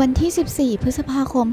วันที่ 14 พฤษภาคม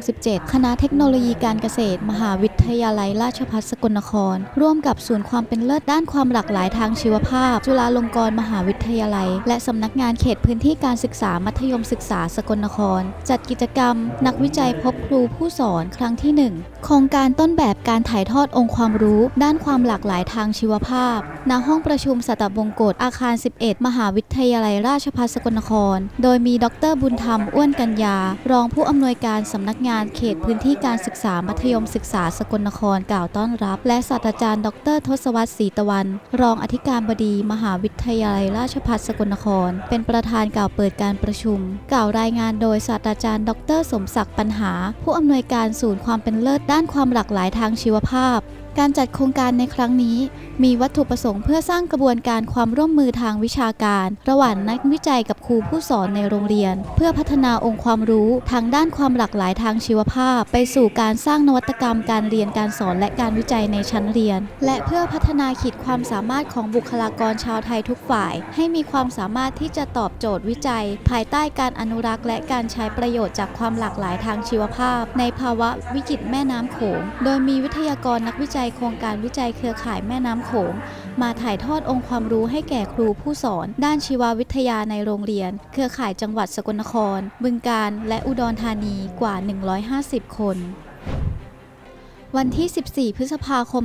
2567 คณะเทคโนโลยีการเกษตร มหาวิทยาลัยราชภัฏสกลนคร ร่วมกับศูนย์ความเป็นเลิศด้านความหลากหลายทางชีวภาพ จุฬาลงกรณ์มหาวิทยาลัย และสำนักงานเขตพื้นที่การศึกษามัธยมศึกษาสกลนคร จัดกิจกรรม นักวิจัยพบครูผู้สอนครั้งที่ 1 โครงการต้นแบบการถ่ายทอดองค์ความรู้ ด้านความหลากหลายทางชีวภาพ ณห้องประชุมสัตบงกตอาคาร 11 มหาวิทยาลัยราชภัฏสกลนคร โดยมีดรบุญธรรมอ้วนกัญญา รองผู้อำนวยการสำนักงานเขตพื้นที่การศึกษามัธยมศึกษาสกลนครกล่าวต้อนรับ และศาสตราจารย์ ดร ทศวรรษศรีตะวัน รองอธิการบดีมหาวิทยาลัยราชภัฏสกลนคร เป็นประธานกล่าวเปิดการประชุม กล่าวรายงานโดยศาสตราจารย์ ดร สมศักดิ์ปัญหา ผู้อำนวยการศูนย์ความเป็นเลิศด้านความหลากหลายทางชีวภาพ การจัดโครงการในครั้งนี้ มีวัตถุประสงค์เพื่อสร้างกระบวนการความร่วมมือทางวิชาการ ระหว่างนักวิจัยกับครูผู้สอนในโรงเรียน เพื่อพัฒนาองค์ความรู้ทางด้านความหลากหลายทางชีวภาพ ไปสู่การสร้างนวัตกรรมการเรียนการสอนและการวิจัยในชั้นเรียน และเพื่อพัฒนาขีดความสามารถของบุคลากรชาวไทยทุกฝ่าย ให้มีความสามารถที่จะตอบโจทย์วิจัย ภายใต้การอนุรักษ์ และการใช้ประโยชน์จากความหลากหลายทางชีวภาพ ในภาวะวิกฤตแม่น้ำโขง โดยมีวิทยากรนักวิจัยโครงการวิจัยเครือข่ายแม่น้ำโขง มาถ่ายทอดองค์ความรู้ให้แก่ครูผู้สอน ด้านชีววิทยาในโรงเรียน เครือข่ายจังหวัดสกลนคร บึงการ และอุดรธานีกว่า 150 คน วันที่ 14 พฤษภาคม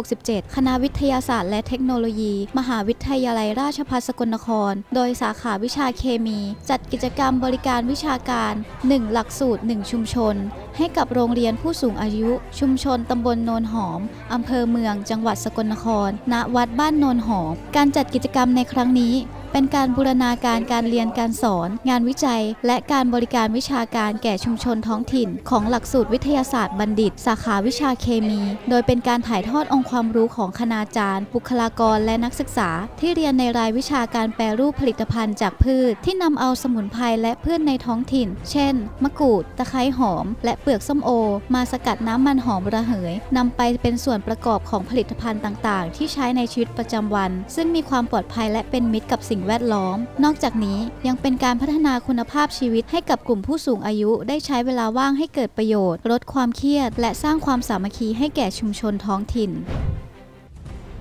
2567 คณะวิทยาศาสตร์และเทคโนโลยี มหาวิทยาลัยราชภัฏสกลนคร โดยสาขาวิชาเคมี จัดกิจกรรมบริการวิชาการ 1 หลักสูตร 1 ชุมชน ให้กับโรงเรียนผู้สูงอายุ ชุมชนตำบลโนนหอม อำเภอเมือง จังหวัดสกลนคร ณ วัดบ้านโนนหอม การจัดกิจกรรมในครั้งนี้ เป็นการบูรณาการการเรียนการสอน งานวิจัย และการบริการวิชาการแก่ชุมชนท้องถิ่น ของหลักสูตรวิทยาศาสตร์บัณฑิต สาขาวิชาเคมี โดยเป็นการถ่ายทอดองค์ความรู้ของคณาจารย์ บุคลากรและนักศึกษา ที่เรียนในรายวิชาการแปรรูปผลิตภัณฑ์จากพืช ที่นำเอาสมุนไพรและพืชในท้องถิ่น เช่น มะกรูด ตะไคร้หอม และเปลือกส้มโอ มาสกัดน้ำมันหอมระเหยนำไปเป็นส่วนประกอบของผลิตภัณฑ์ต่าง ๆ ที่ใช้ในชีวิตประจำวัน ซึ่งมีความปลอดภัยและเป็นมิตรกับสิ่งแวดล้อม นอกจากนี้ยังเป็นการพัฒนาคุณภาพชีวิตให้กับกลุ่มผู้สูงอายุได้ใช้เวลาว่างให้เกิดประโยชน์ ลดความเครียด และสร้างความสามัคคีให้แก่ชุมชนท้องถิ่น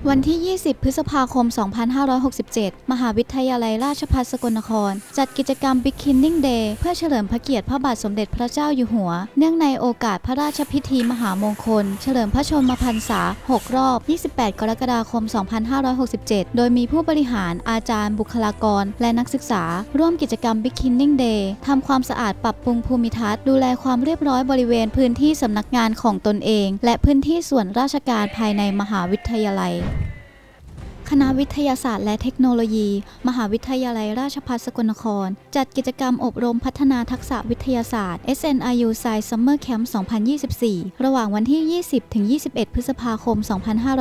วันที่ 20 พฤษภาคม 2567 มหาวิทยาลัยราชภัฏสกลนคร จัดกิจกรรม Beginning Day เพื่อเฉลิมพระเกียรติพระบาทสมเด็จพระเจ้าอยู่หัว เนื่องในโอกาสพระราชพิธีมหามงคล เฉลิมพระชนมพรรษา 6 รอบ 28 กรกฎาคม 2567 โดยมีผู้บริหารอาจารย์บุคลากร และนักศึกษา ร่วมกิจกรรม Beginning Day ทำความสะอาดปรับปรุงภูมิทัศน์ดูแลความเรียบร้อยบริเวณพื้นที่สำนักงานของตนเอง และพื้นที่ส่วนราชการภายในมหาวิทยาลัย คณะวิทยาศาสตร์และเทคโนโลยี มหาวิทยาลัยราชภัฏสกลนคร จัดกิจกรรมอบรมพัฒนาทักษะวิทยาศาสตร์ SNIU Science Summer Camp 2024 ระหว่างวันที่ 20 ถึง 21 พฤษภาคม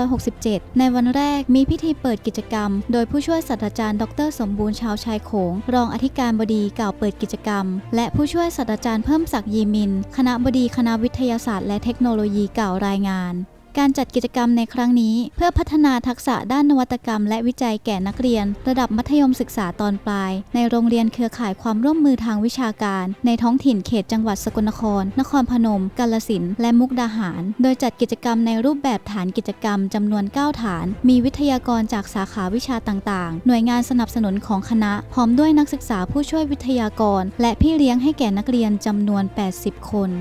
2567 ในวันแรกมีพิธีเปิดกิจกรรม โดยผู้ช่วยศาสตราจารย์ ดร สมบูรณ์ชาวชายโขง รองอธิการบดีกล่าวเปิดกิจกรรม และผู้ช่วยศาสตราจารย์เพิ่มศักดิ์ยีมิน คณะบดีคณะวิทยาศาสตร์และเทคโนโลยีกล่าวรายงาน การจัดกิจกรรมในครั้งนี้ เพื่อพัฒนาทักษะด้านนวัตกรรม และวิจัยแก่นักเรียน ระดับมัธยมศึกษาตอนปลาย ในโรงเรียนเครือข่ายความร่วมมือทางวิชาการ ในท้องถิ่นเขตจังหวัดสกลนคร นครพนม กาลสินและมุกดาหาร โดยจัดกิจกรรมในรูปแบบฐานกิจกรรมจำนวน 9 ฐาน มีวิทยากรจากสาขาวิชาต่างๆ หน่วยงานสนับสนุนของคณะ พร้อมด้วยนักศึกษาผู้ช่วยวิทยากร และพี่เลี้ยงให้แก่นักเรียนจำนวน 80 คน